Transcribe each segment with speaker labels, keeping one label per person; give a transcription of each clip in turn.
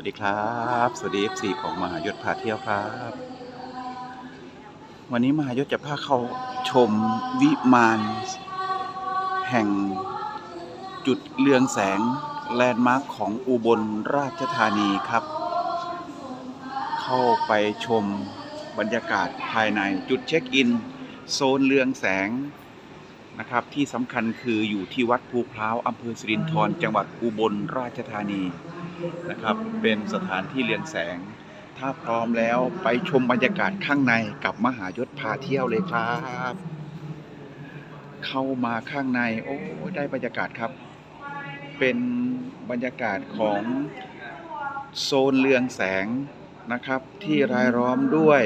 Speaker 1: วัสดีครับ สวัสดี FC ของมหายศพาเที่ยวครับ วันนี้มหายศจะพาเข้าชมวิมานแห่งจุดเรืองแสงแลนด์มาร์คของอุบลราชธานีครับ เข้าไปชมบรรยากาศภายในจุดเช็คอิน โซนเรืองแสง นะครับ ที่สำคัญคืออยู่ที่วัดภูพร้าวอำเภอสิรินธรจังหวัดอุบลราชธานีนะครับ เป็นสถานที่เรืองแสง ถ้าพร้อมแล้วไปชมบรรยากาศข้างในกับมหายศพาเที่ยวเลยครับ เข้ามาข้างใน โอ้ได้บรรยากาศครับ เป็นบรรยากาศของโซนเรืองแสงนะครับ ที่รายล้อมด้วย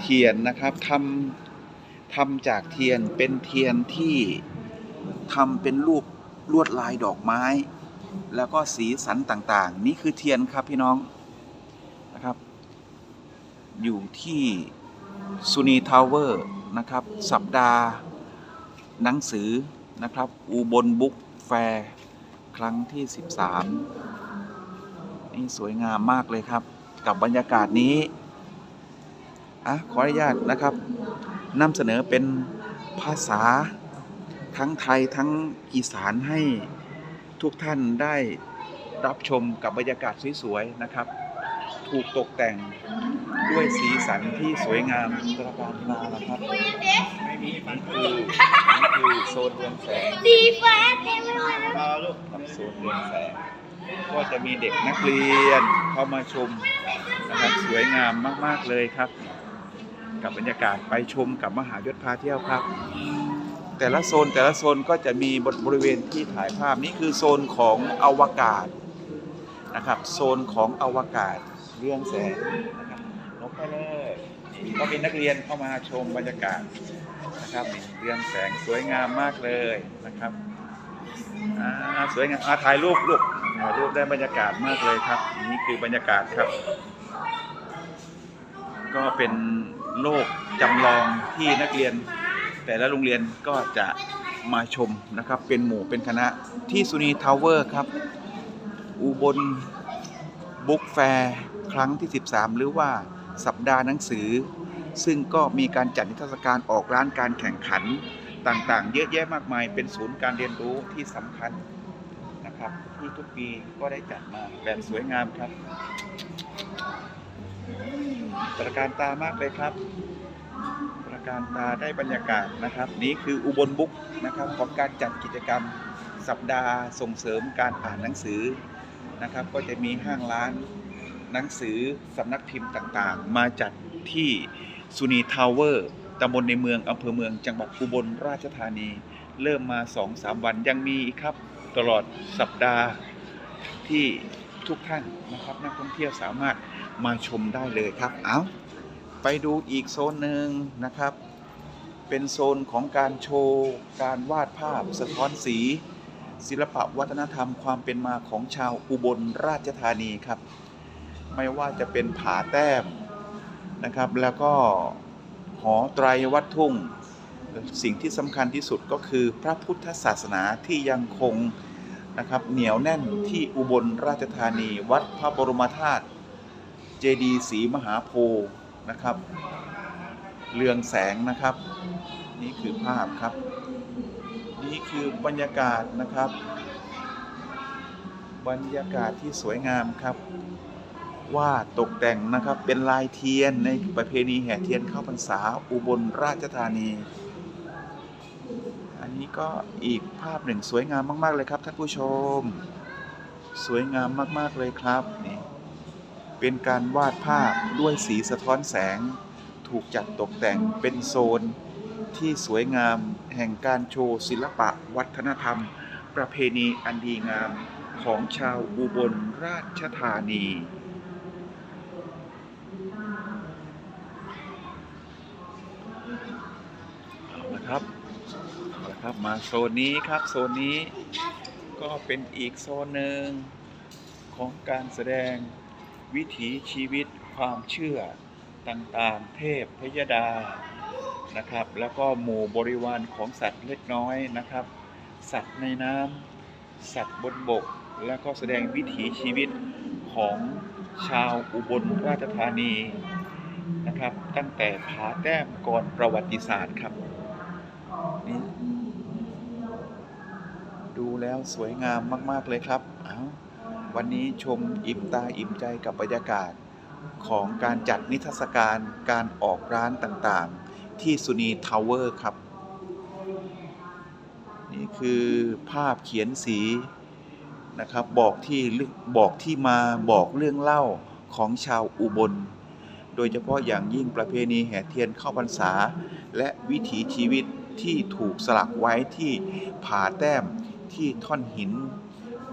Speaker 1: เทียนนะครับทำ ทำจากเทียนเป็นเทียนที่ทำเป็นรูปลวดลายดอกไม้ แล้วก็สีสันต่างๆ นี่คือเทียนครับพี่น้องนะครับ อยู่ที่ซูนีทาวเวอร์นะครับ สัปดาห์หนังสือนะครับอุบลบุ๊กแฟร์ครั้งที่ 13 นี่สวยงามมากเลยครับ กับบรรยากาศนี้อะขออนุญาตนะครับ นำเสนอเป็นภาษาทั้งไทยทั้งอีสานให้ทุกท่านได้รับชมกับบรรยากาศสวยๆนะครับ ถูกตกแต่งด้วยสีสันที่สวยงามตระการตานะครับนี่คือนี่คือโซนเรืองแสง
Speaker 2: สีฟ้าเต็มไปหมดเลย
Speaker 1: ครับโซนเรืองแสงก็จะมีเด็กนักเรียนเข้ามาชมนะครับสวยงามมากๆเลยครับ กับบรรยากาศไปชมกับมหายศพาเที่ยวครับ แต่ละโซนแต่ละโซนก็จะมีบริเวณที่ถ่ายภาพนี่คือโซนของอวกาศนะครับ โซนของอวกาศเรื่องแสงนะครับลงไปเลยก็มีนักเรียนเข้ามาชมบรรยากาศนะครับเรื่องแสงสวยงามมากเลยนะครับสวยงามถ่ายรูปลูกถ่ายรูปได้บรรยากาศมากเลยครับ นี่คือบรรยากาศครับ ก็เป็น โลกจำลองที่นักเรียน แต่ละโรงเรียนก็จะมาชมนะครับ เป็นหมู่เป็นคณะที่สุนีทาวเวอร์ครับ อุบลบุ๊กแฟร์ครั้งที่ 13 หรือว่าสัปดาห์หนังสือ ซึ่งก็มีการจัดนิทรรศการออกร้านการแข่งขันต่างๆ เยอะแยะมากมาย เป็นศูนย์การเรียนรู้ที่สำคัญนะครับ ที่ทุกปีก็ได้จัดมาแบบสวยงามครับ ตระการตามากเลยครับ ประการตาได้บรรยากาศนะครับ นี่คืออุบลบุ๊กนะครับของการจัดกิจกรรมสัปดาห์ส่งเสริมการอ่านหนังสือนะครับ ก็จะมีห้างร้านหนังสือสำนักพิมพ์ต่างๆ มาจัดที่สุนีทาวเวอร์ตำบลในเมืองอำเภอเมืองจังหวัดอุบลราชธานี เริ่มมา 2-3 วันยังมีครับ ตลอดสัปดาห์ที่ ทุกท่านนะครับนักท่องเที่ยวสามารถมาชมได้เลยครับ เอาไปดูอีกโซนหนึ่งนะครับ เป็นโซนของการโชว์ การวาดภาพ สะท้อนสี ศิลปะวัฒนธรรมความเป็นมาของชาวอุบลราชธานีครับ ไม่ว่าจะเป็นผาแต้มนะครับ แล้วก็หอไตรวัดทุ่ง สิ่งที่สำคัญที่สุดก็คือพระพุทธศาสนาที่ยังคง นะครับเหนียวแน่นที่อุบลราชธานีวัดพระบรมธาตุเจดีศรีมหาโพธิ์นะครับเรืองแสงนะครับ นี่คือภาพครับ นี่คือบรรยากาศนะครับ บรรยากาศที่สวยงามครับว่าดตกแต่งนะครับเป็นลายเทียนในประเพณีแห่เทียนเข้าพรรษาอุบลราชธานี อันนี้ก็อีกภาพหนึ่งสวยงามมาก ๆ เลยครับท่านผู้ชม สวยงามมาก ๆ เลยครับนี่เป็นการวาดภาพด้วยสีสะท้อนแสง ถูกจัดตกแต่งเป็นโซนที่สวยงามแห่งการโชว์ศิลปะวัฒนธรรม ประเพณีอันดีงามของชาวอุบลราชธานี เอาละครับเอาละครับ มาโซนนี้ครับ โซนนี้ก็เป็นอีกโซนหนึ่งของการแสดงวิถีชีวิตความเชื่อต่างๆ เทพพยดานะครับ แล้วก็หมู่บริวารของสัตว์เล็กน้อยนะครับ สัตว์ในน้ำสัตว์บนบก แล้วก็แสดงวิถีชีวิตของชาวอุบลราชธานีนะครับ ตั้งแต่ผาแต้มก่อนประวัติศาสตร์ครับนี่ แล้วสวยงามมาก ๆ เลยครับ วันนี้ชมอิ่มตาอิ่มใจกับบรรยากาศ ของการจัดนิทรรศการการออกร้านต่างๆ ที่สุนีทาวเวอร์ครับ นี่คือภาพเขียนสีนะครับบอกที่บอกที่มาบอกเรื่องเล่าของชาวอุบล โดยเฉพาะอย่างยิ่งประเพณีแห่เทียนเข้าพรรษา และวิถีชีวิตที่ถูกสลักไว้ที่ผาแต้ม ที่ท่อนหิน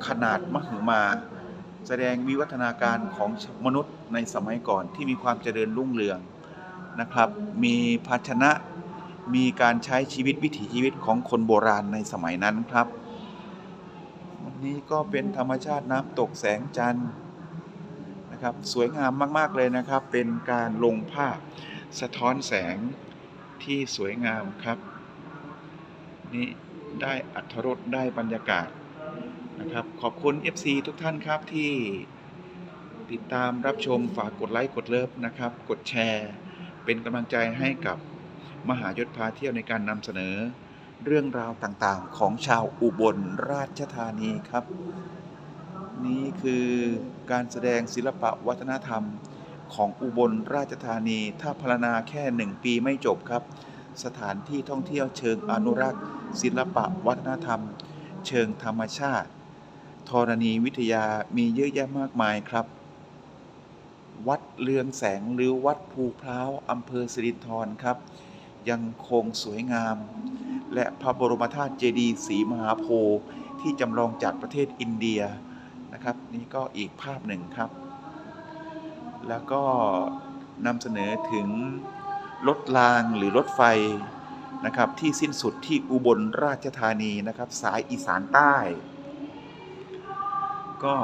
Speaker 1: ขนาดมหึมา แสดงวิวัฒนาการของมนุษย์ในสมัยก่อนที่มีความเจริญรุ่งเรืองนะครับ มีภาชนะมีการใช้ชีวิตวิถีชีวิตของคนโบราณในสมัยนั้นครับ วันนี้ก็เป็นธรรมชาติน้ำตกแสงจันทร์นะครับ สวยงามมาก ๆ เลยนะครับ เป็นการลงภาพสะท้อนแสงที่สวยงามครับ นี่ ได้อัธรสได้บรรยากาศนะครับ ขอบคุณ FC ทุกท่านครับที่ติดตามรับชมฝากกดไลค์กดเลิฟนะครับ กดแชร์ เป็นกำลังใจให้กับมหายศพาเที่ยวในการนำเสนอ เรื่องราวต่างๆ ของชาวอุบลราชธานีครับ นี่คือการแสดงศิลปะวัฒนธรรมของอุบลราชธานี ถ้าพรรณนาแค่หนึ่งปีไม่จบครับ สถานที่ท่องเที่ยวเชิงอนุรักษ์ ศิลปะวัฒนธรรม เชิงธรรมชาติธรณีวิทยามีเยอะแยะมากมายครับ วัดเรืองแสงหรือวัดภูพร้าวอำเภอสิรินธรครับ ยังคงสวยงาม และพระบรมธาตุเจดีย์ศรีมหาโพธิ์ที่จำลองจากประเทศอินเดียนะครับ นี่ก็อีกภาพหนึ่งครับ แล้วก็นำเสนอถึง รถรางหรือรถไฟนะครับที่สิ้นสุดที่อุบลราชธานีนะครับ สายอีสานใต้ ก็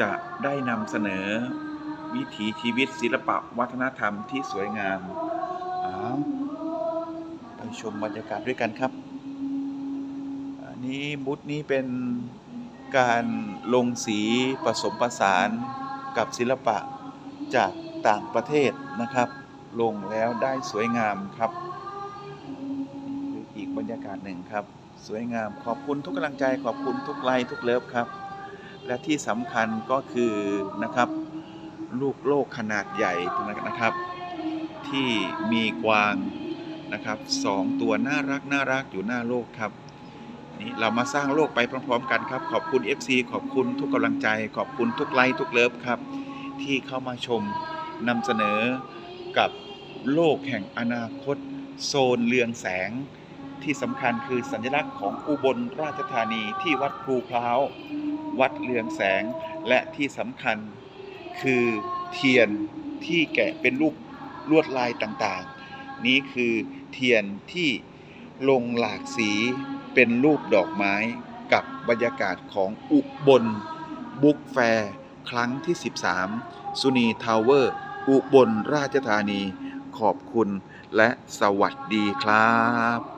Speaker 1: จะได้นำเสนอวิถีชีวิตศิลปะวัฒนธรรมที่สวยงามไปชมบรรยากาศด้วยกันครับ อันนี้บูธนี้เป็นการลงสีผสมผสานกับศิลปะจากต่างประเทศนะครับ ลงแล้วได้สวยงามครับคืออีกบรรยากาศหนึ่งครับ สวยงามขอบคุณทุกกำลังใจขอบคุณทุกไลค์ทุกเลิฟครับ และที่สำคัญก็คือนะครับ ลูกโลกขนาดใหญ่นะครับ ที่มีกวางนะครับสองตัวน่ารักน่ารักอยู่หน้าโลกครับนี่เรามาสร้างโลกไปพร้อม ๆ กันครับ ขอบคุณ FC ขอบคุณทุกกำลังใจ ขอบคุณทุกไลค์ทุกเลิฟครับ ที่เข้ามาชมนำเสนอ กับโลกแห่งอนาคต โซนเรืองแสง ที่สำคัญคือสัญลักษณ์ของอุบลราชธานีที่วัดครูพร้าววัดเรืองแสงและที่สำคัญคือเทียนที่แกะเป็นรูปลวดลายต่างๆ นี้คือเทียนที่ลงหลากสีเป็นรูปดอกไม้กับบรรยากาศของอุบลบุ๊กแฟร์ครั้งที่ 13 สุนีทาวเวอร์ อุบลราชธานี ขอบคุณและสวัสดีครับ